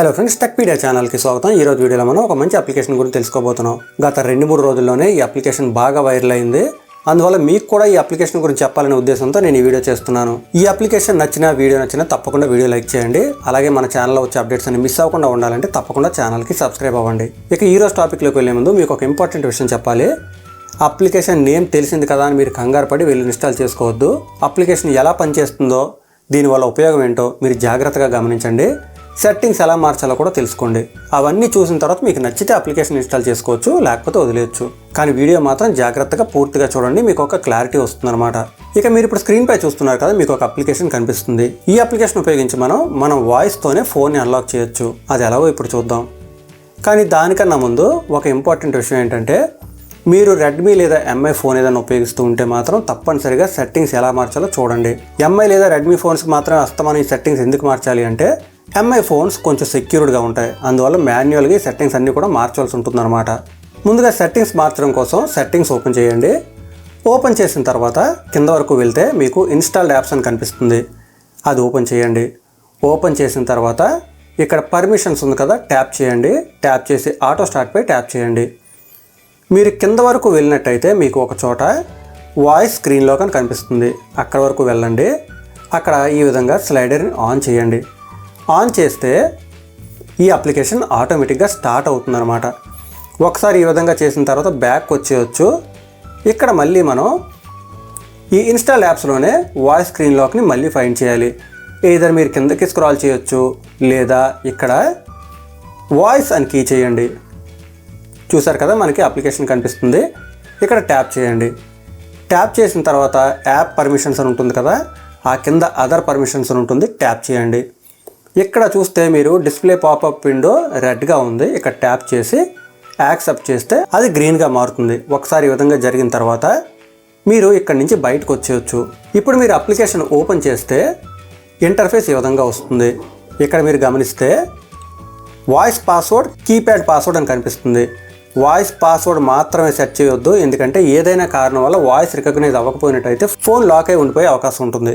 Hello friends Techpedia ఛానల్కి స్వాగతం. ఈ రోజు వీడియోలో మనం ఒక మంచి అప్లికేషన్ గురించి తెలుసుకోబోతున్నాం. గత రెండు మూడు రోజుల్లోనే ఈ అప్లికేషన్ బాగా వైరల్ అయింది. అందువల్ల మీకు కూడా ఈ అప్లికేషన్ గురించి చెప్పాలనే ఉద్దేశంతో నేను ఈ వీడియో చేస్తున్నాను. ఈ అప్లికేషన్ నచ్చిన వీడియో నచ్చినా తప్పకుండా వీడియో లైక్ చేయండి. అలాగే మన ఛానల్లో వచ్చే అప్డేట్స్ అన్ని మిస్ అవ్వకుండా ఉండాలంటే తప్పకుండా ఛానల్కి సబ్స్క్రైబ్ అవ్వండి. ఇక ఈ రోజు టాపిక్లోకి వెళ్ళే ముందు మీకు ఒక ఇంపార్టెంట్ విషయం చెప్పాలి. అప్లికేషన్ నేమ్ తెలిసింది కదా అని మీరు కంగారు పడి వెళ్ళి ఇన్స్టాల్ చేసుకోవద్దు. అప్లికేషన్ ఎలా పనిచేస్తుందో దీనివల్ల ఉపయోగం ఏంటో మీరు జాగ్రత్తగా గమనించండి. సెట్టింగ్స్ ఎలా మార్చాలో కూడా తెలుసుకోండి. అవన్నీ చూసిన తర్వాత మీకు నచ్చితే అప్లికేషన్ ఇన్స్టాల్ చేసుకోవచ్చు లేకపోతే వదిలేయచ్చు. కానీ వీడియో మాత్రం జాగ్రత్తగా పూర్తిగా చూడండి మీకు ఒక క్లారిటీ వస్తుందన్నమాట. ఇక మీరు ఇప్పుడు స్క్రీన్ పై చూస్తున్నారు కదా మీకు ఒక అప్లికేషన్ కనిపిస్తుంది. ఈ అప్లికేషన్ ఉపయోగించి మనం మన వాయిస్తోనే ఫోన్ని అన్లాక్ చేయొచ్చు. అది ఎలాగో ఇప్పుడు చూద్దాం. కానీ దానికన్నా ముందు ఒక ఇంపార్టెంట్ విషయం ఏంటంటే మీరు రెడ్మీ లేదా ఎంఐ ఫోన్ ఏదైనా ఉపయోగిస్తూ ఉంటే మాత్రం తప్పనిసరిగా సెట్టింగ్స్ ఎలా మార్చాలో చూడండి. ఎంఐ లేదా రెడ్మీ ఫోన్స్కి మాత్రమే అస్తమానం ఈ సెట్టింగ్స్ ఎందుకు మార్చాలి అంటే ఎంఐ ఫోన్స్ కొంచెం సెక్యూర్డ్గా ఉంటాయి. అందువల్ల మాన్యువల్గా ఈ సెట్టింగ్స్ అన్నీ కూడా మార్చాల్సి ఉంటుందన్నమాట. ముందుగా సెట్టింగ్స్ మార్చడం కోసం సెట్టింగ్స్ ఓపెన్ చేయండి. ఓపెన్ చేసిన తర్వాత కింద వరకు వెళ్తే మీకు ఇన్స్టాల్డ్ యాప్స్ అని కనిపిస్తుంది. అది ఓపెన్ చేయండి. ఓపెన్ చేసిన తర్వాత ఇక్కడ పర్మిషన్స్ ఉంది కదా ట్యాప్ చేయండి. ట్యాప్ చేసి ఆటో స్టార్ట్పై ట్యాప్ చేయండి. మీరు కింద వరకు వెళ్ళినట్టయితే మీకు ఒక చోట వాయిస్ స్క్రీన్లో కానీ కనిపిస్తుంది. అక్కడ వరకు వెళ్ళండి. అక్కడ ఈ విధంగా స్లైడర్ని ఆన్ చేయండి. ఆన్ చేస్తే ఈ అప్లికేషన్ ఆటోమేటిక్గా స్టార్ట్ అవుతుందన్నమాట. ఒకసారి ఈ విధంగా చేసిన తర్వాత బ్యాక్ వచ్చేయచ్చు. ఇక్కడ మళ్ళీ మనం ఈ ఇన్స్టాల్ యాప్స్లోనే వాయిస్ స్క్రీన్ లాక్ని మళ్ళీ ఫైండ్ చేయాలి. ఏదైనా మీరు కిందకి స్క్రాల్ చేయొచ్చు లేదా ఇక్కడ వాయిస్ అని కీ చేయండి. చూసారు కదా మనకి అప్లికేషన్ కనిపిస్తుంది. ఇక్కడ ట్యాప్ చేయండి. ట్యాప్ చేసిన తర్వాత యాప్ పర్మిషన్స్ అని ఉంటుంది కదా ఆ కింద అదర్ పర్మిషన్స్ అని ఉంటుంది ట్యాప్ చేయండి. ఇక్కడ చూస్తే మీరు డిస్ప్లే పాపప్ విండో రెడ్గా ఉంది. ఇక్కడ ట్యాప్ చేసి యాక్సెప్ట్ చేస్తే అది గ్రీన్గా మారుతుంది. ఒకసారి ఈ విధంగా జరిగిన తర్వాత మీరు ఇక్కడ నుంచి బయటకు వచ్చేయచ్చు. ఇప్పుడు మీరు అప్లికేషన్ ఓపెన్ చేస్తే ఇంటర్ఫేస్ ఈ విధంగా వస్తుంది. ఇక్కడ మీరు గమనిస్తే వాయిస్ పాస్వర్డ్ కీప్యాడ్ పాస్వర్డ్ అని కనిపిస్తుంది. వాయిస్ పాస్వర్డ్ మాత్రమే సెట్ చేయొద్దు. ఎందుకంటే ఏదైనా కారణం వల్ల వాయిస్ రికగ్నైజ్ అవ్వకపోయినట్టయితే ఫోన్ లాక్ అయి ఉండిపోయే అవకాశం ఉంటుంది.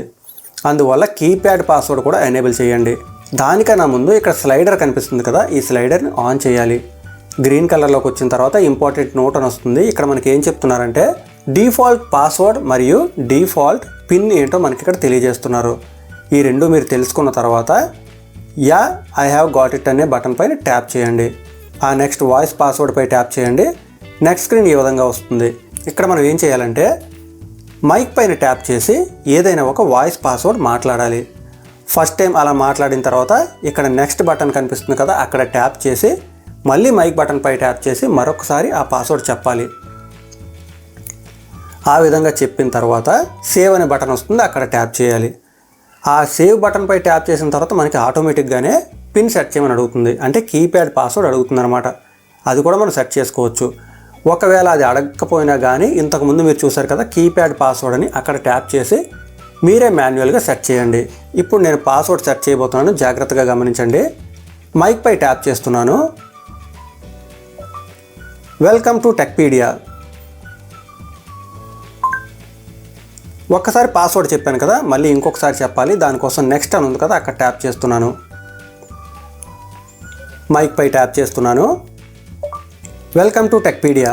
అందువల్ల కీప్యాడ్ పాస్వర్డ్ కూడా ఎనేబుల్ చేయండి. దానికన్నా ముందు ఇక్కడ స్లైడర్ కనిపిస్తుంది కదా ఈ స్లైడర్ని ఆన్ చేయాలి. గ్రీన్ కలర్లోకి వచ్చిన తర్వాత ఇంపార్టెంట్ నోట్ అని వస్తుంది. ఇక్కడ మనకి ఏం చెప్తున్నారంటే డిఫాల్ట్ పాస్వర్డ్ మరియు డిఫాల్ట్ పిన్ ఏంటో మనకి ఇక్కడ తెలియజేస్తున్నారు. ఈ రెండు మీరు తెలుసుకున్న తర్వాత yeah I have got it అనే బటన్ పైన ట్యాప్ చేయండి. ఆ నెక్స్ట్ వాయిస్ పాస్వర్డ్ పై ట్యాప్ చేయండి. నెక్స్ట్ స్క్రీన్ ఈ విధంగా వస్తుంది. ఇక్కడ మనం ఏం చేయాలంటే మైక్ పైన ట్యాప్ చేసి ఏదైనా ఒక వాయిస్ పాస్వర్డ్ మాట్లాడాలి. ఫస్ట్ టైం అలా మాట్లాడిన తర్వాత ఇక్కడ నెక్స్ట్ బటన్ కనిపిస్తుంది కదా అక్కడ ట్యాప్ చేసి మళ్ళీ మైక్ బటన్ పై ట్యాప్ చేసి మరొకసారి ఆ పాస్వర్డ్ చెప్పాలి. ఆ విధంగా చెప్పిన తర్వాత సేవ్ అనే బటన్ వస్తుంది అక్కడ ట్యాప్ చేయాలి. ఆ సేవ్ బటన్పై ట్యాప్ చేసిన తర్వాత మనకి ఆటోమేటిక్గానే పిన్ సెట్ చేయమని అడుగుతుంది. అంటే కీప్యాడ్ పాస్వర్డ్ అడుగుతుంది అనమాట అది కూడా మనం సెట్ చేసుకోవచ్చు. ఒకవేళ అది అడగకపోయినా కానీ ఇంతకుముందు మీరు చూసారు కదా కీప్యాడ్ పాస్వర్డ్ అని అక్కడ ట్యాప్ చేసి మీరే మాన్యువల్గా సెట్ చేయండి. ఇప్పుడు నేను పాస్వర్డ్ సెట్ చేయబోతున్నాను జాగ్రత్తగా గమనించండి. మైక్ పై ట్యాప్ చేస్తున్నాను. Welcome to Techpedia. ఒక్కసారి పాస్వర్డ్ చెప్పాను కదా మళ్ళీ ఇంకొకసారి చెప్పాలి. దానికోసం నెక్స్ట్ అని ఉంది కదా అక్కడ ట్యాప్ చేస్తున్నాను. మైక్ పై ట్యాప్ చేస్తున్నాను. Welcome to Techpedia.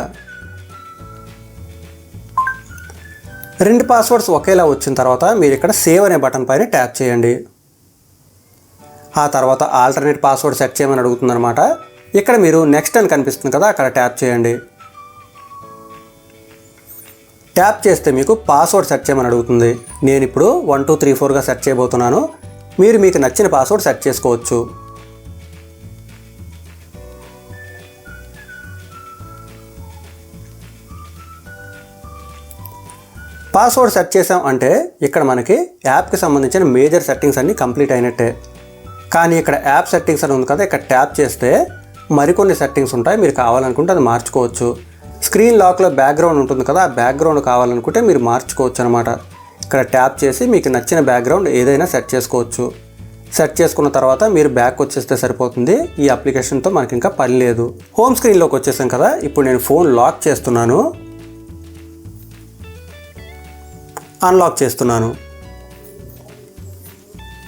రెండు పాస్వర్డ్స్ ఒకేలా వచ్చిన తర్వాత మీరు ఇక్కడ సేవ్ అనే బటన్ పైన ట్యాప్ చేయండి. ఆ తర్వాత ఆల్టర్నేట్ పాస్వర్డ్ సెట్ చేయమని అడుగుతుందనమాట ఇక్కడ మీరు నెక్స్ట్ అని కనిపిస్తుంది కదా అక్కడ ట్యాప్ చేయండి. ట్యాప్ చేస్తే మీకు పాస్వర్డ్ సెట్ చేయమని అడుగుతుంది. నేను ఇప్పుడు వన్ టూ త్రీ ఫోర్గా సెట్ చేయబోతున్నాను. మీరు మీకు నచ్చిన పాస్వర్డ్ సెట్ చేసుకోవచ్చు. పాస్వర్డ్ సెట్ చేసాం అంటే ఇక్కడ మనకి యాప్కి సంబంధించిన మేజర్ సెట్టింగ్స్ అన్నీ కంప్లీట్ అయినట్టే. కానీ ఇక్కడ యాప్ సెట్టింగ్స్ అని ఉంది కదా ఇక్కడ ట్యాప్ చేస్తే మరికొన్ని సెట్టింగ్స్ ఉంటాయి మీరు కావాలనుకుంటే అది మార్చుకోవచ్చు. స్క్రీన్ లాక్లో బ్యాక్గ్రౌండ్ ఉంటుంది కదా ఆ బ్యాక్గ్రౌండ్ కావాలనుకుంటే మీరు మార్చుకోవచ్చు అనమాట ఇక్కడ ట్యాప్ చేసి మీకు నచ్చిన బ్యాక్గ్రౌండ్ ఏదైనా సెట్ చేసుకోవచ్చు. సెట్ చేసుకున్న తర్వాత మీరు బ్యాక్ వచ్చేస్తే సరిపోతుంది. ఈ అప్లికేషన్తో మనకి ఇంకా పని లేదు. హోమ్ స్క్రీన్లోకి వచ్చేసాం కదా ఇప్పుడు నేను ఫోన్ లాక్ చేస్తున్నాను. అన్లాక్ చేస్తున్నాను.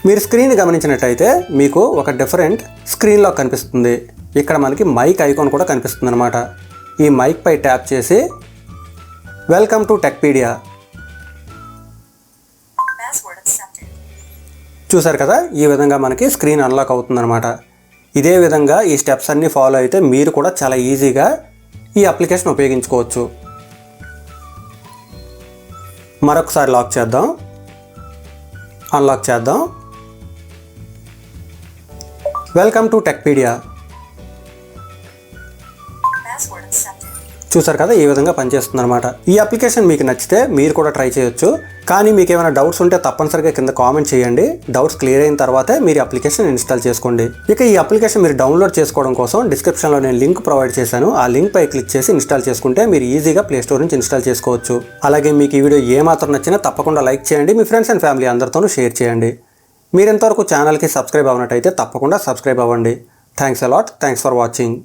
మీరు స్క్రీన్ గమనించినట్టయితే మీకు ఒక డిఫరెంట్ స్క్రీన్లో కనిపిస్తుంది. ఇక్కడ మనకి మైక్ ఐకాన్ కూడా కనిపిస్తుంది అనమాట ఈ మైక్ పై ట్యాప్ చేసి వెల్కమ్ టు టెక్పీడియా. చూసారు కదా? ఈ విధంగా మనకి స్క్రీన్ అన్లాక్ అవుతుందన్నమాట. ఇదే విధంగా ఈ స్టెప్స్ అన్నీ ఫాలో అయితే మీరు కూడా చాలా ఈజీగా ఈ అప్లికేషన్ ఉపయోగించుకోవచ్చు. మరొకసారి లాక్ చేద్దాం. అన్లాక్ చేద్దాం. వెల్కమ్ టు టెక్పీడియా చూసారు కదా ఈ విధంగా పనిచేస్తుంది అనమాట ఈ అప్లికేషన్ మీకు నచ్చితే మీరు కూడా ట్రై చేయొచ్చు. కానీ మీకు ఏమైనా డౌట్స్ ఉంటే తప్పనిసరిగా కింద కామెంట్ చేయండి. డౌట్స్ క్లియర్ అయిన తర్వాతే మీరు అప్లికేషన్ ఇన్స్టాల్ చేసుకోండి. ఇక ఈ అప్లికేషన్ మీరు డౌన్లోడ్ చేసుకోవడం కోసం డిస్క్రిప్షన్లో నేను లింక్ ప్రొవైడ్ చేశాను. ఆ లింక్ పై క్లిక్ చేసి ఇన్స్టాల్ చేసుకుంటే మీరు ఈజీగా ప్లే స్టోర్ నుంచి ఇన్స్టాల్ చేసుకోవచ్చు. అలాగే మీకు ఈ వీడియో ఏమాత్రం నచ్చినా తప్పకుండా లైక్ చేయండి. మీ ఫ్రెండ్స్ అండ్ ఫ్యామిలీ అందరితోనూ షేర్ చేయండి. మీరు ఇంతవరకు ఛానల్కి సబ్స్క్రైబ్ అవ్వనట్టయితే తప్పకుండా సబ్స్క్రైబ్ అవ్వండి. Thanks a lot thanks for watching.